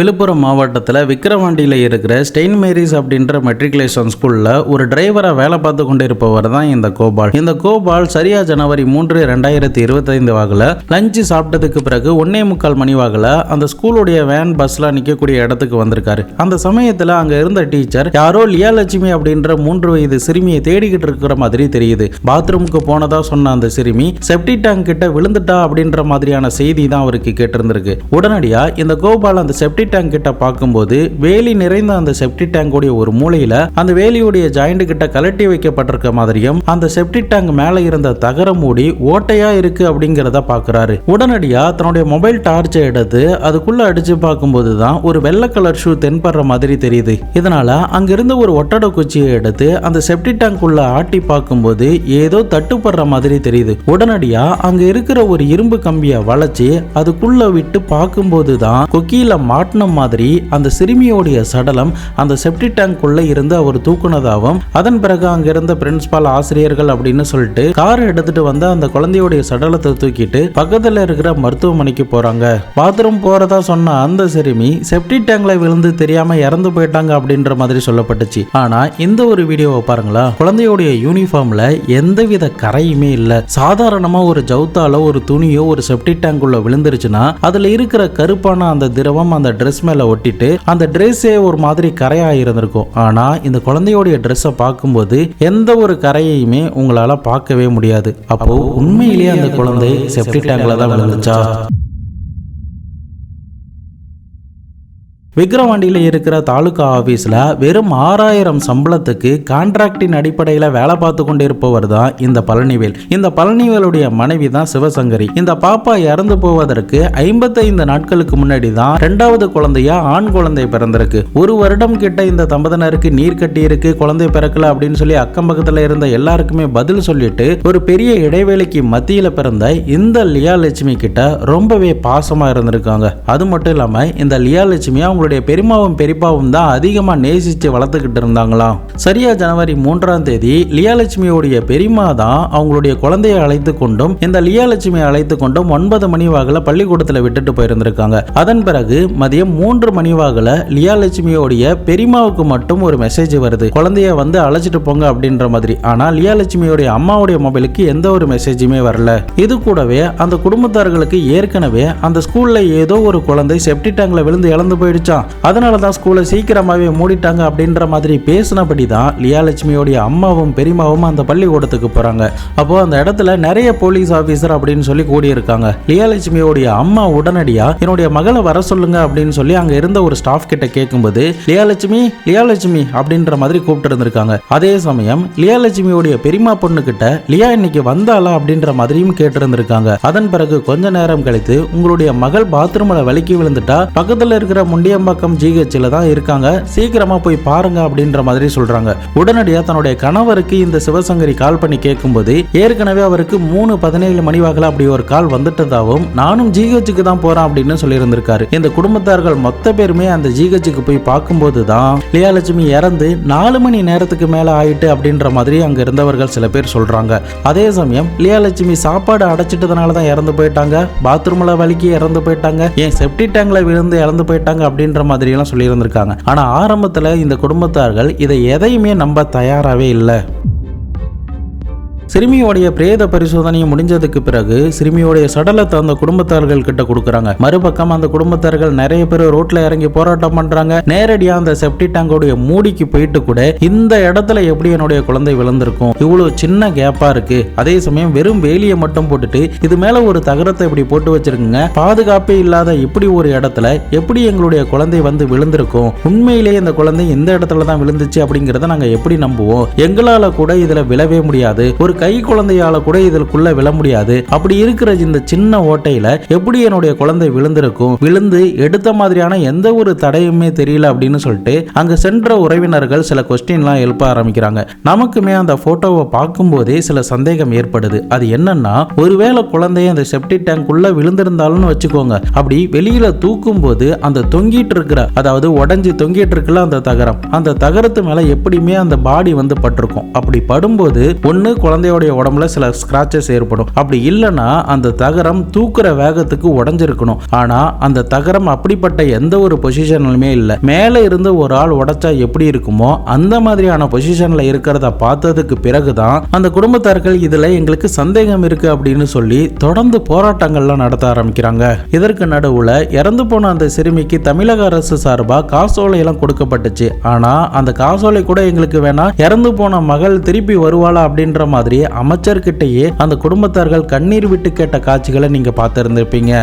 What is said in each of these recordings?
விழுப்புரம் மாவட்டத்தில் விக்கிரவாண்டியில் இருக்கிற stain Mary's அப்படின்ற மெட்ரிகுலேஷன் ஸ்கூலில் ஒரு டிரைவரை வேலை பார்த்து கொண்டிருப்பவர் தான் இந்த கோபால். இந்த கோபால் சரியா ஜனவரி மூன்று ரெண்டாயிரத்தி இருபத்தைந்து வாக்கில் லஞ்சு சாப்பிட்டதுக்கு பிறகு ஒன்னே முக்கால் மணி வாக்கில் அந்த ஸ்கூலுடைய வேன் பஸ்ல நிற்கக்கூடிய இடத்துக்கு வந்திருக்காரு. அந்த சமயத்தில் அங்கே இருந்த டீச்சர் யாரோ லியாலட்சுமி அப்படின்ற மூன்று வயது சிறுமியை தேடிக்கிட்டு இருக்கிற மாதிரி தெரியுது. பாத்ரூமுக்கு போனதா சொன்ன அந்த சிறுமி செப்டி டேங்க் கிட்ட விழுந்துட்டா அப்படின்ற மாதிரியான செய்தி தான் அவருக்கு கேட்டிருந்திருக்கு. உடனடியா இந்த கோபால் அந்த செப்டி டேங்க் கிட்ட பார்க்கும்போது வேலி நிறைந்த அந்த செப்டி டேங்கோடைய ஒரு மூலையில அந்த வேலியுடைய ஜாயிண்ட் கிட்ட கலட்டி வைக்கப்பட்டிருக்க மாதிரியும் அந்த செப்டி டேங்க் மேல இருந்த தகர மூடி ஓட்டையா இருக்கு அப்படிங்கிறத பாக்குறாரு உடனடியா தன்னுடைய மொபைல் டார்ச்சை எடுத்து அதுக்குள்ள அடிச்சு பார்க்கும்போது தான் ஒரு வெள்ளை கலர் ஷூ தென்படுற மாதிரி தெரியுது. இதனால அங்கிருந்து ஒரு ஒட்டடை குச்சியை எடுத்து அந்த செப்டி டேங்க் உள்ள ஆட்டி பார்க்கும்போது ஏதோ தட்டுப்படுற மாதிரி தெரியுது. உடனடியா அங்க இருக்கிற ஒரு இரும்பு கம்பியை வளைச்சு அதுக்குள்ள விட்டு பார்க்கும்போது தான் கொக்கியில மாட்ட மாட்டின மாதிரி அந்த சிறுமியோடைய சடலம் அந்த செப்டி டேங்க்குள்ள இருந்து அவர் தூக்குனதாகவும் அதன் பிறகு அங்க இருந்த பிரின்சிபால் ஆசிரியர்கள் அப்படின்னு சொல்லிட்டு கார் எடுத்துட்டு வந்து அந்த குழந்தையோடைய சடலத்தை தூக்கிட்டு பக்கத்துல இருக்கிற மருத்துவமனைக்கு போறாங்க. பாத்ரூம் போறதா சொன்ன அந்த சிறுமி செப்டி டேங்க்ல விழுந்து தெரியாம இறந்து போயிட்டாங்க அப்படின்ற மாதிரி சொல்லப்பட்டுச்சு. ஆனா இந்த ஒரு வீடியோவை பாருங்களா. குழந்தையோடைய யூனிஃபார்ம்ல எந்தவித கரையுமே இல்ல. சாதாரணமா ஒரு ஜவுத்தால ஒரு துணியோ ஒரு செப்டி டேங்க் உள்ள விழுந்துருச்சுன்னா அதுல இருக்கிற கருப்பான அந்த திரவம் அந்த ட்ரெஸ் மேலே ஒட்டிட்டு அந்த ட்ரெஸ்ஸே ஒரு மாதிரி கரையாக இருந்திருக்கும். ஆனால் இந்த குழந்தையோடைய ட்ரெஸ்ஸை பார்க்கும்போது எந்த ஒரு கரையையுமே உங்களால் பார்க்கவே முடியாது. அப்போ உண்மையிலேயே அந்த குழந்தை செப்டி டேங்கில் தான் விழுந்துச்சா? விக்ரவாண்டியில் இருக்கிற தாலுகா ஆஃபீஸில் வெறும் ஆறாயிரம் சம்பளத்துக்கு கான்ட்ராக்டின் அடிப்படையில் வேலை பார்த்து கொண்டிருப்பவர் தான் இந்த பழனிவேல். இந்த பழனிவேலுடைய மனைவி தான் சிவசங்கரி. இந்த பாப்பா இறந்து போவதற்கு ஐம்பத்தைந்து நாட்களுக்கு முன்னாடி தான் ரெண்டாவது குழந்தையா ஆண் குழந்தை பிறந்திருக்கு. ஒரு வருடம் கிட்ட இந்த தம்பதினருக்கு நீர் கட்டி இருக்கு குழந்தை பிறக்கல அப்படின்னு சொல்லி அக்கம் பக்கத்தில் இருந்த எல்லாருக்குமே பதில் சொல்லிட்டு ஒரு பெரிய இடைவேளைக்கு மத்தியில் பிறந்த இந்த லியா லட்சுமி கிட்ட ரொம்பவே பாசமாக இருந்திருக்காங்க. அது மட்டும் இல்லாமல் இந்த லியா லட்சுமி அவங்களுடைய பெரியமாவும் பெரியப்பாவும் தான் அதிகமா நேசிச்சு வளர்த்துக்கிட்டு இருந்தாங்களாம் சரியா ஜனவரி மூன்றாம் தேதி லியாலட்சுமியோடைய பெரியமா தான் அவங்களுடைய குழந்தையை அழைத்து கொண்டும் இந்த லியாலட்சுமியை அழைத்து கொண்டும் ஒன்பது மணி வாக்கில் பள்ளிக்கூடத்தில் விட்டுட்டு போயிருந்திருக்காங்க. அதன் பிறகு மதியம் மூன்று மணி வாக்கில் லியாலட்சுமியோடைய பெரியமாவுக்கு மட்டும் ஒரு மெசேஜ் வருது. குழந்தைய வந்து அழைச்சிட்டு போங்க அப்படின்ற மாதிரி. ஆனா லியாலட்சுமியோடைய அம்மாவுடைய மொபைலுக்கு எந்த ஒரு மெசேஜுமே வரல. இது கூடவே அந்த குடும்பத்தார்களுக்கு ஏற்கனவே அந்த ஸ்கூல்ல ஏதோ ஒரு குழந்தை செப்டி டேங்க்ல விழுந்து இழந்து போயிடுச்சு போயிடுச்சான் அதனால தான் ஸ்கூலை சீக்கிரமாகவே மூடிட்டாங்க அப்படின்ற மாதிரி பேசினபடி தான் லியாலட்சுமியோடைய அம்மாவும் பெரியமாவும் அந்த பள்ளிக்கூடத்துக்கு போகிறாங்க அப்போ அந்த இடத்துல நிறைய போலீஸ் ஆஃபீஸர் அப்படின்னு சொல்லி கூடியிருக்காங்க. லியாலட்சுமியோடைய அம்மா உடனடியாக என்னுடைய மகளை வர சொல்லுங்க அப்படின்னு சொல்லி அங்கே இருந்த ஒரு ஸ்டாஃப் கிட்ட கேட்கும்போது லியாலட்சுமி லியாலட்சுமி அப்படின்ற மாதிரி கூப்பிட்டு இருந்திருக்காங்க அதே சமயம் லியாலட்சுமியோடைய பெரியமா பொண்ணு கிட்ட லியா இன்னைக்கு வந்தாளா? அப்படின்ற மாதிரியும் கேட்டிருந்திருக்காங்க. அதன் பிறகு கொஞ்ச நேரம் கழித்து உங்களுடைய மகள் பாத்ரூம்ல வலிக்கி விழுந்துட்டா பக்கத்துல இருக்கிற முண்டிய முண்டியம்பாக்கம் ஜிஹெச்ல தான் இருக்காங்க. சீக்கிரமா போய் பாருங்க அப்படின்ற மாதிரி சொல்றாங்க. உடனடியாக தன்னுடைய கணவருக்கு இந்த சிவசங்கரி கால் பண்ணி கேட்கும்போது ஏற்கனவே அவருக்கு மூணு பதினேழு மணி வாக்கில் அப்படி ஒரு கால் வந்துட்டதாகவும் நானும் ஜிஹெச்சுக்கு தான் போறேன் அப்படின்னு சொல்லியிருந்திருக்காரு. இந்த குடும்பத்தார்கள் மொத்த பேருமே அந்த ஜிஹெச்சுக்கு போய் பார்க்கும்போது தான் லியாலட்சுமி இறந்து நாலு மணி நேரத்துக்கு மேல ஆயிட்டு அப்படின்ற மாதிரி அங்க இருந்தவர்கள் சில பேர் சொல்றாங்க. அதே சமயம் லியாலட்சுமி சாப்பாடு அடைச்சிட்டதுனால தான் இறந்து போயிட்டாங்க. பாத்ரூம்ல வலிக்கி இறந்து போயிட்டாங்க. ஏன் செப்டி டேங்க்ல விழுந்து இறந்து போயிட்டாங்க அப்படின்னு அப்படின்ற மாதிரி எல்லாம் சொல்லியிருந்திருக்காங்க. ஆனா ஆரம்பத்துல இந்த குடும்பத்தார்கள் இதை எதையுமே நம்ப தயாராகவே இல்லை. சிறுமியோடைய பிரேத பரிசோதனை முடிஞ்சதுக்கு பிறகு சிறுமியோடைய சடலத்தை அந்த குடும்பத்தார்கள் கிட்ட கொடுக்குறாங்க. மறுபக்கம் அந்த குடும்பத்தார்கள் நிறைய பேர் ரோட்ல இறங்கி போராட்டம் பண்றாங்க. நேரடியா அந்த செப்டி டேங்கோடைய மூடிக்கு போயிட்டு கூட இந்த இடத்துல எப்படி என்னுடைய குழந்தை விழுந்திருக்கும்? இவ்வளவு சின்ன கேப்பா இருக்கு. அதே சமயம் வெறும் வேலியை மட்டும் போட்டுட்டு இது மேல ஒரு தகரத்தை இப்படி போட்டு வச்சிருக்குங்க. பாதுகாப்பே இல்லாத இப்படி ஒரு இடத்துல எப்படி எங்களுடைய குழந்தை வந்து விழுந்திருக்கும்? உண்மையிலேயே இந்த குழந்தை இந்த இடத்துல தான் விழுந்துச்சு அப்படிங்கறத நாங்க எப்படி நம்புவோம்? எங்களால கூட இதுல விழவே முடியாது. ஒரு கை குழந்தையால கூட இதற்குள்ள விழ முடியாது. அப்படி இருக்கிற இந்த சின்ன ஓட்டையில எப்படி என்னுடைய குழந்தை விழுந்திருக்கும்? விழுந்து எடுத்த மாதிரியான எந்த ஒரு தடையுமே தெரியல அப்படின்னு சொல்லிட்டு அங்க சென்ற உறவினர்கள் சில கொஸ்டின்லாம் எழுப்ப ஆரம்பிக்கிறாங்க. நமக்குமே அந்த போட்டோவை பார்க்கும்போதே சில சந்தேகம் ஏற்படுது. அது என்னன்னா ஒருவேளை குழந்தைய அந்த செப்டி டேங்க் உள்ள விழுந்திருந்தாலும்னு வச்சுக்கோங்க. அப்படி வெளியில தூக்கும் போது அந்த தொங்கிட்டு இருக்கிற அதாவது உடஞ்சி தொங்கிட்டு இருக்குல்ல அந்த தகரம் அந்த தகரத்து மேல எப்படியுமே அந்த பாடி வந்து பட்டிருக்கும். அப்படி படும்போது ஒன்னு குழந்தைய குழந்தையோடைய உடம்புல சில ஸ்கிராச்சஸ் ஏற்படும். அப்படி இல்லைன்னா அந்த தகரம் தூக்குற வேகத்துக்கு உடஞ்சிருக்கணும். ஆனா அந்த தகரம் அப்படிப்பட்ட எந்த ஒரு பொசிஷன்லுமே இல்லை. மேலே இருந்து ஒரு ஆள் உடைச்சா எப்படி இருக்குமோ அந்த மாதிரியான பொசிஷன்ல இருக்கிறத பார்த்ததுக்கு பிறகுதான் அந்த குடும்பத்தார்கள் இதுல எங்களுக்கு சந்தேகம் இருக்கு அப்படின்னு சொல்லி தொடர்ந்து போராட்டங்கள்லாம் நடத்த ஆரம்பிக்கிறாங்க. இதற்கு நடுவுல இறந்து போன அந்த சிறுமிக்கு தமிழக அரசு சார்பா காசோலை எல்லாம் கொடுக்கப்பட்டுச்சு. ஆனா அந்த காசோலை கூட எங்களுக்கு வேணா இறந்து போன மகள் திருப்பி வருவாளா அப்படின்ற மாதிரி அமைச்சர்கிட்டயே அந்த குடும்பத்தார்கள் கண்ணீர் விட்டு கேட்ட காட்சிகளை நீங்க பார்த்திருந்திருப்பீங்க.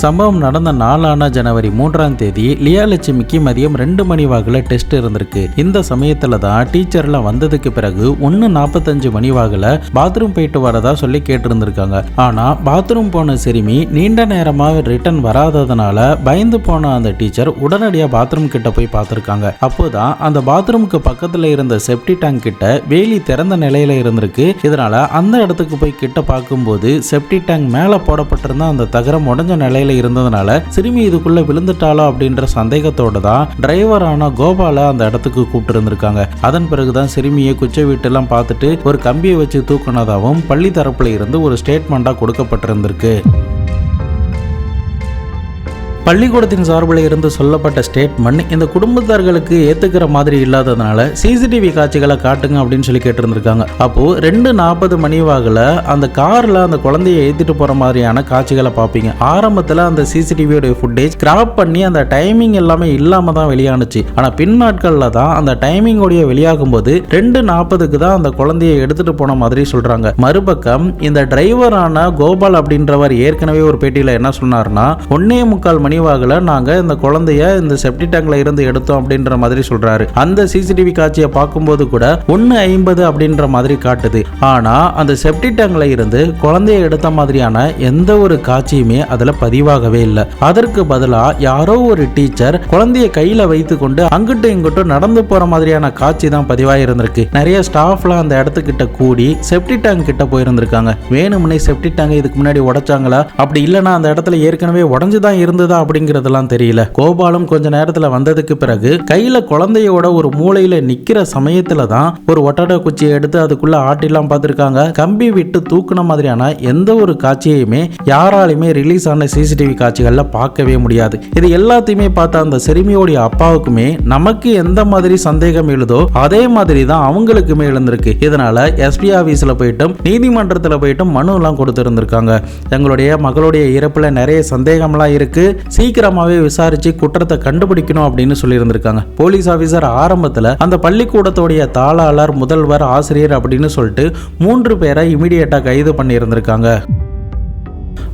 சம்பவம் நடந்த நாளான ஜனவரி மூன்றாம் தேதி லியா லட்சுமிக்கு மதியம் ரெண்டு மணி வாக்கில் டெஸ்ட் இருந்திருக்கு. இந்த சமயத்தில் தான் டீச்சர்லாம் வந்ததுக்கு பிறகு ஒன்று நாற்பத்தஞ்சு மணி வாக்கில் பாத்ரூம் போயிட்டு வரதா சொல்லி கேட்டிருந்திருக்காங்க. ஆனால் பாத்ரூம் போன சிறுமி நீண்ட நேரமாக ரிட்டர்ன் வராததுனால பயந்து போன அந்த டீச்சர் உடனடியாக பாத்ரூம் கிட்ட போய் பார்த்துருக்காங்க. அப்போதான் அந்த பாத்ரூமுக்கு பக்கத்தில் இருந்த செப்டி டேங்க் கிட்ட வேலி திறந்த நிலையில இருந்திருக்கு. இதனால அந்த இடத்துக்கு போய் கிட்ட பார்க்கும்போது செப்டி டேங்க் மேலே போடப்பட்டிருந்த அந்த தகரம் உடஞ்ச நிலையில இருந்ததுனால சிறுமி இதுக்குள்ள விழுந்துட்டாளோ அப்படின்ற சந்தேகத்தோட தான் டிரைவரான கோபால அந்த இடத்துக்கு கூப்பிட்டு இருந்திருக்காங்க அதன் பிறகுதான் சிறுமியை குச்சை வீட்டெல்லாம் பார்த்துட்டு ஒரு கம்பியை வச்சு தூக்குனதாகவும் பள்ளி தரப்புல இருந்து ஒரு ஸ்டேட்மெண்டா கொடுக்கப்பட்டிருந்திருக்கு. பள்ளிக்கூடத்தின் சார்பில் இருந்து சொல்லப்பட்ட ஸ்டேட்மெண்ட் இந்த குடும்பத்தார்களுக்கு ஏத்துக்கிற மாதிரி இல்லாததுனால சிசிடிவி காட்சிகளை காட்டுங்க அப்படின்னு சொல்லி கேட்டிருந்திருக்காங்க. அப்போ ரெண்டு நாற்பது மணி வாகுல அந்த கார்ல அந்த குழந்தைய ஏத்திட்டு போற மாதிரியான காட்சிகளை பார்ப்பீங்க. ஆரம்பத்துல அந்த சிசிடிவியோட ஃபுட்டேஜ் கிராப் பண்ணி அந்த டைமிங் எல்லாமே இல்லாம தான் வெளியானுச்சு. ஆனா பின் நாட்கள்ல தான் அந்த டைமிங் உடைய வெளியாகும் போது ரெண்டு நாற்பதுக்கு தான் அந்த குழந்தைய எடுத்துட்டு போன மாதிரி சொல்றாங்க. மறுபக்கம் இந்த டிரைவரான கோபால் அப்படின்றவர் ஏற்கனவே ஒரு பேட்டியில என்ன சொன்னார்னா ஒன்னே முக்கால் மணி நினைவாகல நாங்க இந்த குழந்தைய இந்த செப்டி டேங்க்ல இருந்து எடுத்தோம் அப்படின்ற மாதிரி சொல்றாரு. அந்த சிசிடிவி காட்சியை பார்க்கும்போது கூட ஒன்னு ஐம்பது அப்படின்ற மாதிரி காட்டுது. ஆனா அந்த செப்டி டேங்க்ல இருந்து குழந்தைய எடுத்த மாதிரியான எந்த ஒரு காட்சியுமே அதுல பதிவாகவே இல்லை. அதற்கு பதிலா யாரோ ஒரு டீச்சர் குழந்தைய கையில வைத்து கொண்டு அங்கிட்டும் இங்கிட்டும் நடந்து போற மாதிரியான காட்சி தான் பதிவாக இருந்திருக்கு. நிறைய ஸ்டாஃப்லாம் அந்த இடத்துக்கிட்ட கூடி செப்டி டேங்க் கிட்ட போயிருந்திருக்காங்க. வேணும்னே செப்டி டேங்க் இதுக்கு முன்னாடி உடைச்சாங்களா? அப்படி இல்லைன்னா அந்த இடத்துல ஏற்கனவே உடஞ்சு தான் இருந்ததா அப்படிங்கிறதெல்லாம் தெரியல. கோபாலம் கொஞ்ச நேரத்துல வந்ததுக்கு பிறகு கையில குழந்தையோட ஒரு மூளையில நிக்கிற சமயத்துல தான் ஒரு ஒட்டடை குச்சியை எடுத்து அதுக்குள்ள ஆட்டிலாம் பார்த்துருக்காங்க. கம்பி விட்டு தூக்குன மாதிரியான எந்த ஒரு காட்சியையுமே யாராலையுமே ரிலீஸ் ஆன சிசிடிவி காட்சிகள்ல பார்க்கவே முடியாது. இது எல்லாத்தையுமே பார்த்த அந்த சிறுமியோடைய அப்பாவுக்குமே நமக்கு எந்த மாதிரி சந்தேகம் எழுதோ அதே மாதிரி தான் அவங்களுக்குமே எழுந்திருக்கு. இதனால எஸ்பி ஆபீஸ்ல போயிட்டும் நீதிமன்றத்தில் போயிட்டும் மனு எல்லாம் கொடுத்துருந்துருக்காங்க. எங்களுடைய மகளுடைய இறப்புல நிறைய சந்தேகம்லாம் இருக்கு. சீக்கிரமாவே விசாரிச்சு குற்றத்தை கண்டுபிடிக்கணும் அப்படின்னு சொல்லியிருந்திருக்காங்க. போலீஸ் ஆபீசர் ஆரம்பத்தில் அந்த பள்ளிக்கூடத்துடைய தாளாளர் முதல்வர் ஆசிரியர் அப்படின்னு சொல்லிட்டு மூன்று பேரை இமிடியேட்டா கைது பண்ணியிருந்திருக்காங்க.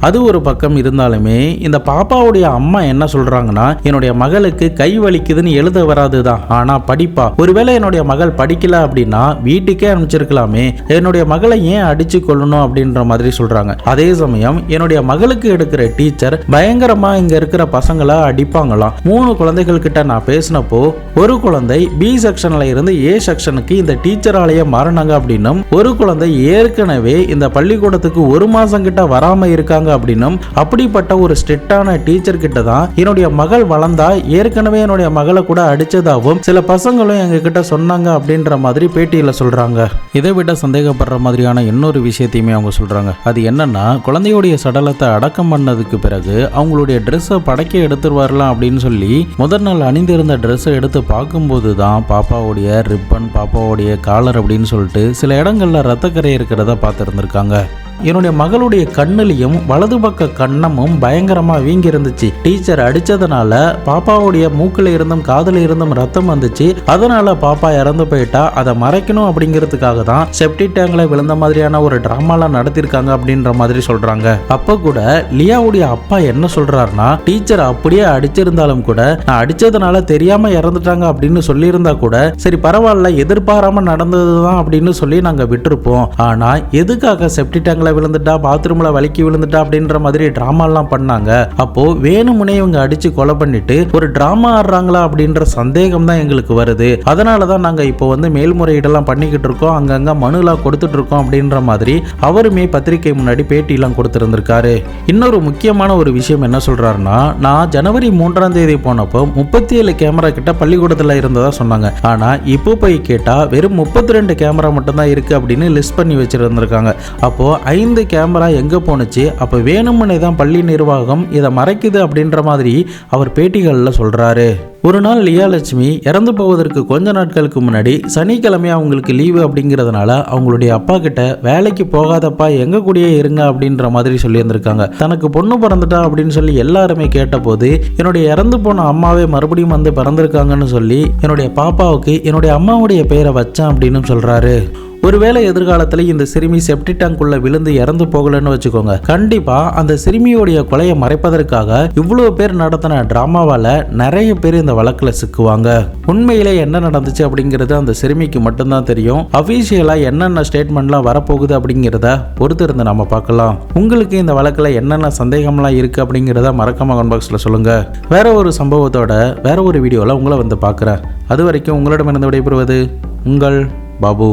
அது ஒரு பக்கம் இருந்தாலுமே இந்த பாப்பாவுடைய அம்மா என்ன சொல்றாங்கன்னா என்னுடைய மகளுக்கு கை வலிக்குதுன்னு எழுத வராதுதான். ஆனா படிப்பா. ஒருவேளை என்னுடைய மகள் படிக்கல அப்படின்னா வீட்டுக்கே அனுப்பிச்சிருக்கலாமே. என்னுடைய மகளை ஏன் அடிச்சு கொள்ளணும் அப்படின்ற மாதிரி சொல்றாங்க. அதே சமயம் என்னுடைய மகளுக்கு எடுக்கிற டீச்சர் பயங்கரமா இங்க இருக்கிற பசங்களை அடிப்பாங்களாம். மூணு குழந்தைகள் கிட்ட நான் பேசினப்போ ஒரு குழந்தை பி செக்ஷன்ல இருந்து ஏ செக்ஷனுக்கு இந்த டீச்சராலேயே மாறினாங்க அப்படின்னும் ஒரு குழந்தை ஏற்கனவே இந்த பள்ளிக்கூடத்துக்கு ஒரு மாசம் கிட்ட வராம இருக்காங்க அப்படின்னும் அப்படிப்பட்ட ஒரு ஸ்ட்ரிக்டான டீச்சர் கிட்ட தான் என்னுடைய மகள் வளர்ந்தா ஏற்கனவே என்னுடைய மகளை கூட அடிச்சதாகவும் சில பசங்களும் எங்ககிட்ட சொன்னாங்க அப்படின்ற மாதிரி பேட்டியில் சொல்றாங்க. இதை விட சந்தேகப்படுற மாதிரியான இன்னொரு விஷயத்தையுமே அவங்க சொல்றாங்க. அது என்னன்னா குழந்தையுடைய சடலத்தை அடக்கம் பண்ணதுக்கு பிறகு அவங்களுடைய ட்ரெஸ்ஸை படைக்க எடுத்துட்டு வரலாம் அப்படின்னு சொல்லி முதல் நாள் அணிந்திருந்த ட்ரெஸ்ஸை எடுத்து பார்க்கும்போது தான் பாப்பாவுடைய ரிப்பன் பாப்பாவுடைய காலர் அப்படின்னு சொல்லிட்டு சில இடங்களில் ரத்தக்கரை இருக்கிறத பார்த்துருந்துருக்காங்க. என்னுடைய மகளுடைய கண்ணுலையும் வலது பக்க கண்ணமும் பயங்கரமா வீங்கி இருந்துச்சு டீச்சர் அடிச்சதுனால பாப்பாவுடைய மூக்குல இருந்தும் காதுல இருந்தும் ரத்தம் வந்துச்சு. அதனால பாப்பா இறந்து போயிட்டா. அதை மறைக்கணும் அப்படிங்கிறதுக்காக தான் செப்டி டேங்க்ல விழுந்த மாதிரியான ஒரு டிராமாலாம் நடத்திருக்காங்க அப்படின்ற மாதிரி சொல்றாங்க. அப்ப கூட லியாவுடைய அப்பா என்ன சொல்றாருன்னா டீச்சர் அப்படியே அடிச்சிருந்தாலும் கூட நான் அடிச்சதுனால தெரியாம இறந்துட்டாங்க அப்படின்னு சொல்லியிருந்தா கூட சரி பரவாயில்ல எதிர்பாராம நடந்ததுதான் அப்படின்னு சொல்லி நாங்க விட்டுருப்போம். ஆனா எதுக்காக செப்டி டேங்க்ல விழுந்துட்டா பாத்ரூம்ல வலிக்கி விழுந்துட்டா அப்படின்ற மாதிரி டிராமாலாம் பண்ணாங்க. அப்போ வேணுமுனே இவங்க அடிச்சு கொலை பண்ணிட்டு ஒரு டிராமா ஆடுறாங்களா அப்படின்ற சந்தேகம் தான் எங்களுக்கு வருது. அதனால தான் நாங்க இப்போ வந்து மேல்முறையீடெல்லாம் பண்ணிக்கிட்டு இருக்கோம். அங்கங்க மனுலாம் கொடுத்துட்டு இருக்கோம் அப்படின்ற மாதிரி அவருமே பத்திரிகை முன்னாடி பேட்டிலாம் கொடுத்திருந்திருக்காரு. இன்னொரு முக்கியமான ஒரு விஷயம் என்ன சொல்றாருன்னா நான் ஜனவரி மூன்றாம் தேதி போனப்போ முப்பத்தி ஏழு கேமரா கிட்ட பள்ளிக்கூடத்துல இருந்ததா சொன்னாங்க. ஆனா இப்போ போய் கேட்டா வெறும் முப்பத்தி ரெண்டு கேமரா மட்டும்தான் இருக்கு அப்படின்னு லிஸ்ட் பண்ணி வச்சிருந்திருக்காங்க. அப்போ ஐந்து கேமரா எங்கே போணுச்சு? அப்போ வேணுமுன்னே தான் பள்ளி நிர்வாகம் இதை மறைக்குது அப்படின்ற மாதிரி அவர் பேட்டிகளில் சொல்கிறாரு ஒரு நாள் லியாலட்சுமி இறந்து போவதற்கு கொஞ்ச நாட்களுக்கு முன்னாடி சனிக்கிழமை அவங்களுக்கு லீவு அப்படிங்கிறதுனால அவங்களுடைய அப்பா கிட்ட வேலைக்கு போகாதப்பா எங்க கூடயே இருங்க அப்படின்ற மாதிரி சொல்லியிருந்திருக்காங்க. தனக்கு பொண்ணு பிறந்துட்டா அப்படின்னு சொல்லி எல்லாருமே கேட்டபோது என்னுடைய இறந்து போன அம்மாவே மறுபடியும் வந்து பிறந்திருக்காங்கன்னு சொல்லி என்னுடைய பாப்பாவுக்கு என்னுடைய அம்மாவுடைய பெயரை வச்சேன் அப்படின்னு சொல்றாரு. ஒருவேளை எதிர்காலத்தில் இந்த சிறுமி செப்டி டேங்குள்ள விழுந்து இறந்து போகலன்னு வச்சுக்கோங்க. கண்டிப்பா அந்த சிறுமியோடைய கொலையை மறைப்பதற்காக இவ்வளவு பேர் நடத்தின டிராமாவால நிறைய பேர் இந்த வழக்குல சிக்குவாங்க. உண்மையிலே என்ன நடந்துச்சு அப்படிங்கிறது அந்த சிறுமிக்கு மட்டும்தான் தெரியும். அபிஷியலா என்னென்ன ஸ்டேட்மெண்ட்லாம் வரப்போகுது அப்படிங்கிறத பொறுத்து இருந்து நம்ம பார்க்கலாம். உங்களுக்கு இந்த வழக்குல என்னென்ன சந்தேகம்லாம் இருக்கு அப்படிங்கிறத மறக்காம கமெண்ட் பாக்ஸில் சொல்லுங்க. வேற ஒரு சம்பவத்தோட வேற ஒரு வீடியோவில் உங்களை வந்து பார்க்குறேன். அது வரைக்கும் உங்களிடமிருந்து விடைபெறுவது உங்கள் பாபு.